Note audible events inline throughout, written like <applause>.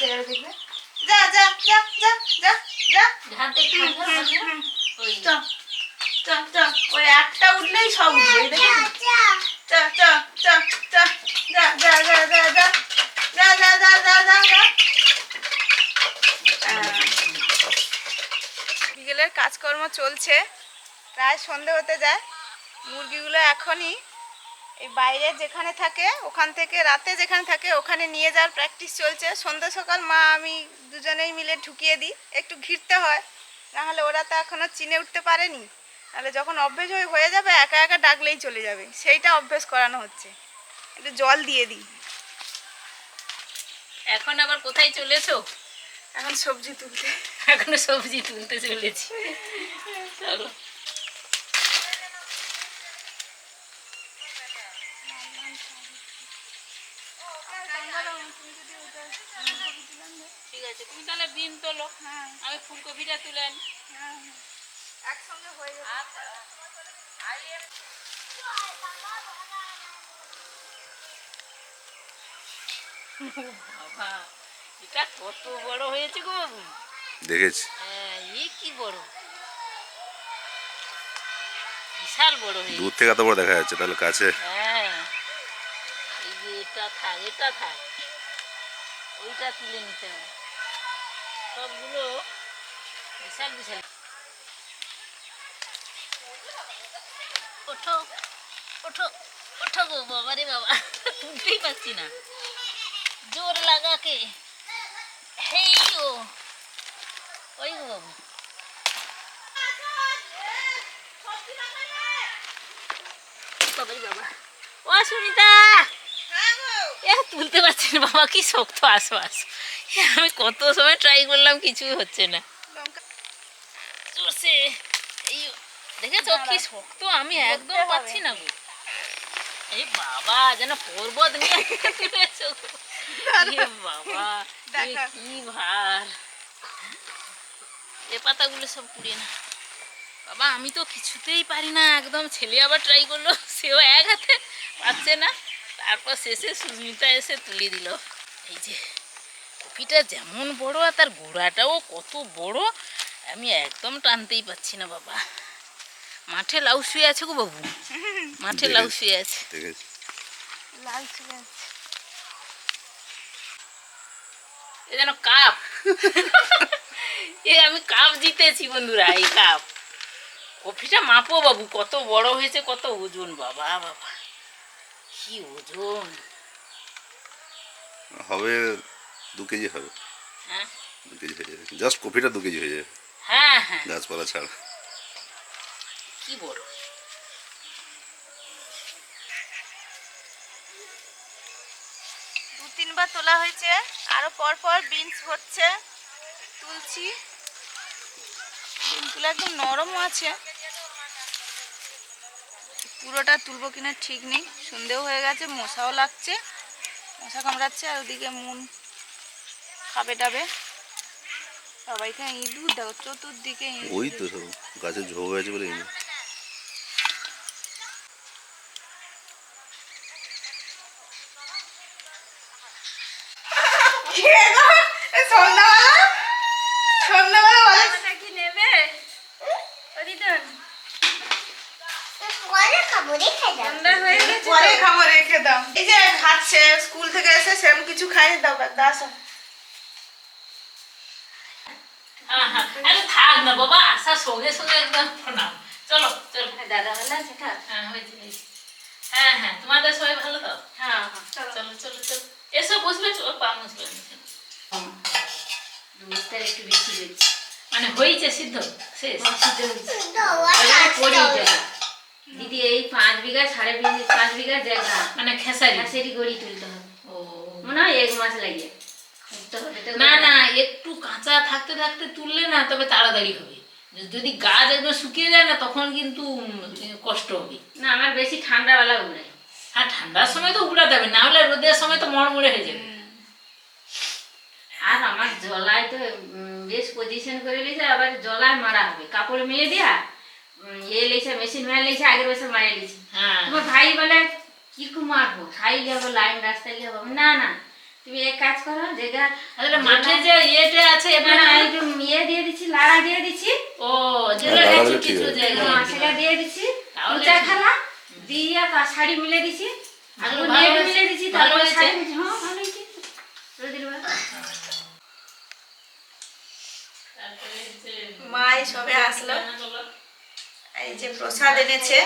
যাবে দেখবে যা যা যা যা যা যা হাত ওই একটা উঠলেই সব উঠবে দেখে যা যা যা যা যা যা যা যা যা যা বিকেলের কাজকর্ম চলছে প্রায় সন্ধে হতে যায় মুরগিগুলো এখনই এই বাইরে যেখানে থাকে ওখান থেকে রাতে যেখানে থাকে ওখানে নিয়ে যাওয়ার প্র্যাকটিস চলছে। সন্ধ্যা সকাল মা আমি দুজনেই মিলে ঢুকিয়ে দিই। একটু ঘিরতে হয় নাহলে ওরা তো এখনও চিনে উঠতে পারেনি। তাহলে যখন অভ্যেস হয়ে হয়ে যাবে একা একা ডাকলেই চলে যাবে। সেইটা অভ্যেস করানো হচ্ছে। একটু জল দিয়ে দিই। এখন আবার কোথায় চলেছো? এখন সবজি তুলতে। এখনও সবজি তুলতে চলেছি। চলো। ঠিক আছে তুমি তাহলে বিন তোলো। আমি ফুলকপিটা তুলে আনি। একসঙ্গে হয়ে যাবে বাবা এটা কত বড় হয়েছে গো। দেখেছি। হ্যাঁ কি বড়। বিশাল বড় দূর থেকে এত বড় দেখা যাচ্ছে তাহলে কাছে। হ্যাঁ এটা থাক এটা থাক। ওইটা তুলে নিতে হবে। সবগুলো বিশাল বিশাল। ওঠো ওঠো ওঠো গো বাবা রে বাবা। পারছি না। জোর লাগাকে। হেই ও ওই গো বাবু। বাবারে বাবা। ও সুনিতা! তুলতে পারছি না বাবা কি শক্ত আসো আসো আমি কত সময় ট্রাই করলাম কিছুই হচ্ছে না। জোরসে এই দেখেছ কি শক্ত আমি একদম পাচ্ছি না গো। এই বাবা যেন পর্বত নিয়ে বাবা কি ভার এ পাতাগুলো সব পুড়িয়ে না বাবা আমি তো কিছুতেই পারি না একদম ছেলে আবার ট্রাই করল সেও এক হাতে পাচ্ছে না। তারপর শেষে সুস্মিতা এসে তুলে দিল। এই যে কপিটা যেমন বড় আর তার গোড়াটাও কত বড় আমি একদম টানতেই পাচ্ছি না বাবা। মাঠে লাউ শুয়ে আছে গো বাবু। মাঠে লাউ শুয়ে আছে। এ যেন কাপ। এ আমি কাপ জিতেছি বন্ধুরা এই কাপ। কফিটা মাপো বাবু কত বড় হয়েছে কত ওজন বাবা বাবা। কি ওজন? হবে দু কেজি হবে। হ্যাঁ? দু কেজি হয়ে যাবে। জাস্ট কফিটা দু কেজি হয়ে যাবে। হ্যাঁ হ্যাঁ। গাছপালা ছাড়া। কি বড়? দু তিনবার তোলা হয়েছে। আরও পর পর বিনস হচ্ছে। তুলছি। বিনগুলো একদম নরমও আছে। পুরোটা তুলবো কিনা ঠিক নেই। সন্ধেও হয়ে গেছে মশাও লাগছে। মশা কামড়াচ্ছে আর ওদিকে মুন খাবে টাবে। সবাইকে ইঁদুর দেখো চতুর্দিকে ইঁদুর। ওই তো সব গাছে ঝোপ হয়েছে বলে এই সন্ধ্যাবেলা? সন্ধ্যাবেলা বলে কি নেবে? পরে খাব রেখে দাও। পরে খাব রেখে দাও। এই যে খাচ্ছে স্কুল থেকে এসে সেরকম কিছু খাই দাও দাস। হ্যাঁ হ্যাঁ আরে থাক না বাবা আসার সঙ্গে সঙ্গে একদম প্রণাম। চলো চলো। দাদা ভালো আছে হ্যাঁ হয়েছে হ্যাঁ হ্যাঁ তোমাদের সবাই ভালো তো? হ্যাঁ চলো। চলো চলো চলো। এসো বসবে চলো পা মুছবে দুধটার একটু বেশি হয়েছে মানে হয়েছে সিদ্ধ? শেষ। করি দিদি এই পাঁচ বিঘা সাড়ে পাঁচ বিঘা জায়গা। মানে খেসারি? ঘাসেরই গড়ি তুলতে হবে। ও। মনে হয় এক মাস লাগে। খুঁজতে হবে তো না না একটু কাঁচা থাকতে থাকতে তুললে না তবে তাড়াতাড়ি হবে। যদি গাছ একদম শুকিয়ে যায় না তখন কিন্তু কষ্ট হবে। না আমার বেশি ঠান্ডাবেলা উড়াই আর ঠান্ডার সময় তো উড়াতে হবে না হলে রোদের সময় তো মরমরে হয়ে যাবে। আর আমার জলায় তো বেশ পজিশন করে লিছে আবার জলায় মারা হবে। কাপড় মেলে দিয়া এ লেছে মেশিন লেছে আগের বছর মারা লিছে হ্যাঁ। তোমার ভাই বলে কি কু মারবো খাই যাব লাইন রাস্তায় যাব না না তুমি এক কাজ করো যেটা মাঠে যে আছে একটু ইয়ে দিয়ে দিচ্ছি লাড়া দিয়ে দিচ্ছি। ও যেগুলো হ্যাঁ, গেছে কিছু আছে। হ্যাঁ, সেটা দিয়ে দিচ্ছি। উঁচা খালা দিয়ে তার শাড়ি মিলে দিছি আর নেট মিলে দিছি তারপরে শাড়ি হ্যাঁ ভালো হয়েছে। রোদের বেলা। তারপরে হচ্ছে মা এই সবে আসলো। এই যে প্রসাদ এনেছে।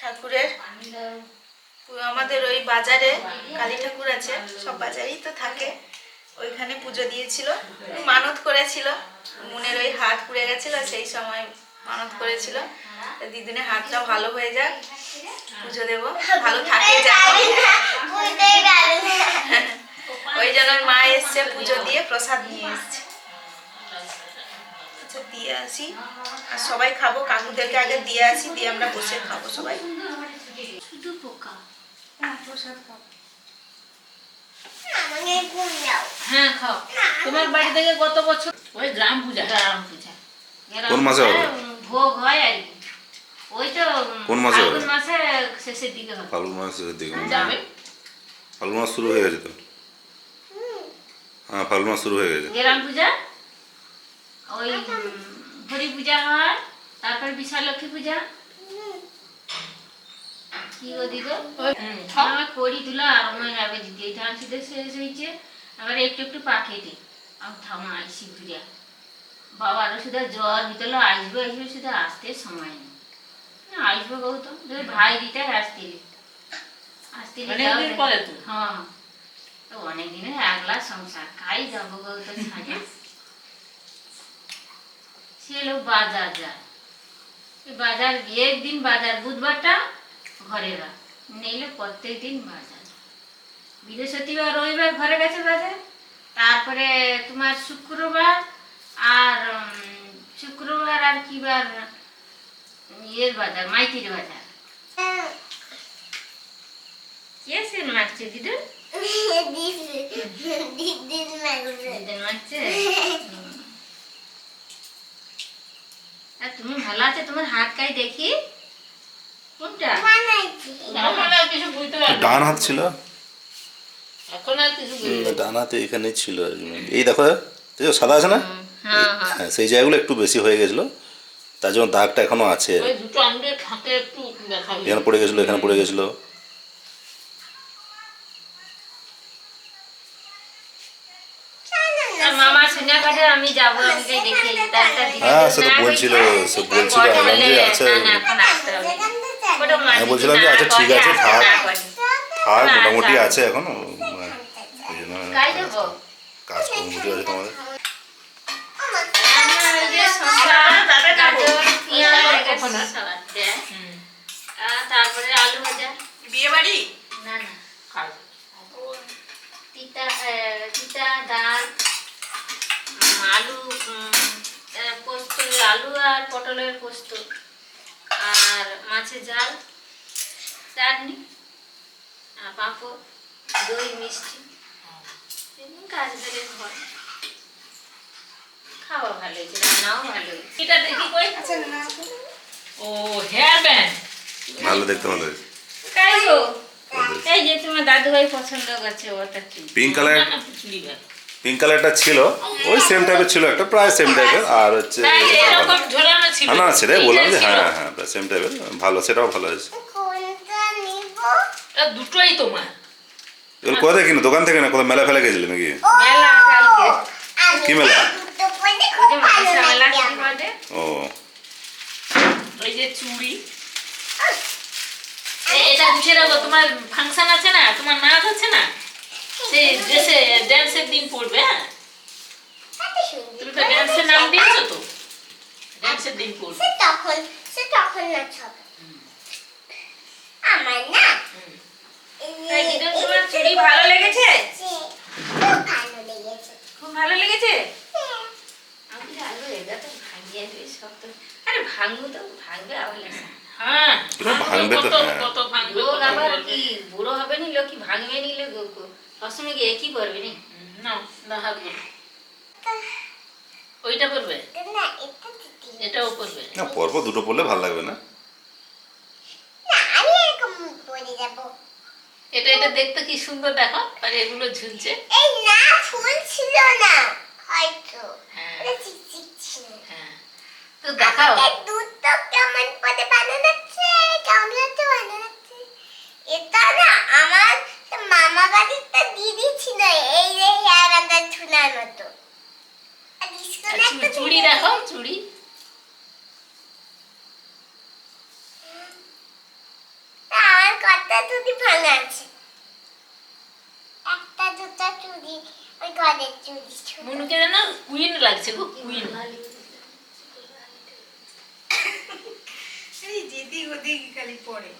ঠাকুরের। আমাদের ওই বাজারে, কালী ঠাকুর আছে, সব বাজারেই তো থাকে। ওইখানে পুজো দিয়েছিল। মানত করেছিল। মনের ওই হাত পুড়ে গেছিল, সেই সময় মানত করেছিল। তো দিদিনের হাতটা ভালো হয়ে যাক। পুজো দেবো। ভালো থাকে ওই জন্য মা এসছে পুজো দিয়ে, প্রসাদ নিয়ে এসছে। আচ্ছা দিয়ে আসি। আর সবাই খাব কাকুদেরকে আগে দিয়ে আসি দিয়ে আমরা বসে খাব সবাই। শুধু পোকা। প্রসাদ খাব হ্যাঁ খাও। তোমার বাড়ি থেকে কত বছর? ওই গ্রাম পূজা গ্রাম পূজা। কোন মাসে হবে? ভোগ হয় আর ওই তো কোন মাসে হবে? ফাল্গুন মাসে শেষের দিকে হবে। ফাল্গুন মাসের দিকে যাবে। ফাল্গুন মাস শুরু হয়ে গেছে তো? হ্যাঁ ফাল্গুন মাস শুরু হয়ে গেছে। গ্রাম পূজা? ওই হরি পূজা হয় তারপর বিশাল লক্ষ্মী পূজা। কি গো দিগো। আমার করি তুলা আমার আগে দিদি এই ধান সিদ্ধ শেষ হয়েছে। আবার একটু একটু পাকেটে আর থামা আইসি ঘুরিয়া। বাবারও শুধু জ্বর ভিতরে আসবে আসবে শুধু আসতে সময় নেই। আসবে গৌতম যদি ভাই দিতে আসতে আসতে। হ্যাঁ। তো অনেক দিনের একলা সংসার। খাই যাব গৌতম সাজে। সে বাজার যায় বাজার একদিন বাজার বুধবারটা ঘরে রাখ নেইলে প্রত্যেক দিন বাজার। বৃহস্পতিবার রবিবার ঘরে গেছে বাজার। তারপরে তোমার শুক্রবার আর শুক্রবার আর কি বার ইয়ের বাজার মাইতির বাজার। কে সে মারছে দিদুন দিদুন মারছে? <laughs> তুমি ভালো আছে? তোমার হাত কাই দেখি। কোনটা? কিছু বুঝতে ডান হাত ছিল? এখন আর কিছু ডান হাতে এখানে ছিল। এই দেখো সাদা আছে না? হ্যাঁ হ্যাঁ। হ্যাঁ সেই জায়গাগুলো একটু বেশি হয়ে গেছিল। তার জন্য দাগটা এখনও আছে। এখানে পড়ে গেছিল এখানে পড়ে গেছিল। মামা সোনা কাঠে আমি যাব দেখি হ্যাঁ, সে তো বলছিল, সে বলছিল, আলাম যে আছে। আমি বলছিলাম যে আচ্ছা ঠিক আছে থাক থাক। মোটামুটি আছে এখন। ওই জন্য কাই যাব কাজ মোটামুটি আছে তোমাদের? তারপরে আলু ভাজা বিয়ে বাড়ি না না তিতা তিতা ডাল আলু আলু আর পটলের পোস্ত আর মাছের ঝাল চাটনি আর পাঁপড় দই মিষ্টি। ঘর খাওয়া ভালো হয়েছে রান্নাও ভালো এটা দেখি কই? আচ্ছা ও হেয়ার ব্যান্ড ভালো দেখতে ভালো হয়েছে। হয়েছে। এই যে তোমার দাদু ভাই পছন্দ করছে ওটা কি? পিঙ্ক কালার চুড়ি ব্যাগ পিঙ্ক কালারটা ছিল ওই সেম টাইপের ছিল একটা প্রায় সেম টাইপের আর হচ্ছে না না সেটাই বললাম যে হ্যাঁ হ্যাঁ প্রায় সেম টাইপের ভালো সেটাও ভালো হয়েছে। এটা দুটোই তোমার। এগুলো কোথা থেকে কিনে? দোকান থেকে না কোথাও মেলা ফেলা গেছিলে নাকি? কি মেলা? ও। ওই যে চুড়ি। এটা তোমার ফাংশন আছে না? তোমার নাচ আছে না? সেই ড্রেসে ড্যান্সের দিন পড়বে হ্যাঁ? তুমি তো ড্যান্সের নাম দিয়েছ তো? ড্যান্সের দিন পড়বে। সে তখন সে তখন না ছবে আমার না তোমার চুড়ি ভালো লেগেছে? খুব ভালো লেগেছে। খুব আমি জানো এটা তো ভাঙিয়ে দেবে সব তো। আরে ভাঙবো তো ভাঙবে আবার হ্যাঁ। ভাঙবে তো, কত হ্যাঁ। ভাঙবে লোক আবার কি বুড়ো হবে নি লোক কি ভাঙবে নি লোক? সবসময় গিয়ে কি করবি নি না না হাত বলো। ওইটা করবে না এটাও করবে। না পরপর দুটো পড়লে ভালো লাগবে না। না আমি এরকম পরে যাব। এটা এটা দেখতে কি সুন্দর দেখো আর এগুলো ঝুলছে। এই না ফুল ছিল না হয়তো। হ্যাঁ। এটা চিকচিক ছিল। হ্যাঁ। তো দেখাও। দুধ তো কেমন পদে বানানো হচ্ছে কেমন তো বানানো হচ্ছে? এটা না আমার মামা বাড়িতে দিদি ছিল এই যে হেয়ার আন্দার ঝুলার মতো। চুড়ি দেখো চুড়ি। আমার কটা চুড়ি ভাঙা আছে? একটা দুটো চুড়ি ওই ঘরের চুড়ি মনুকে যেন কুইন লাগছে গো কুইন যেদিক ওদিক খালি পড়ে।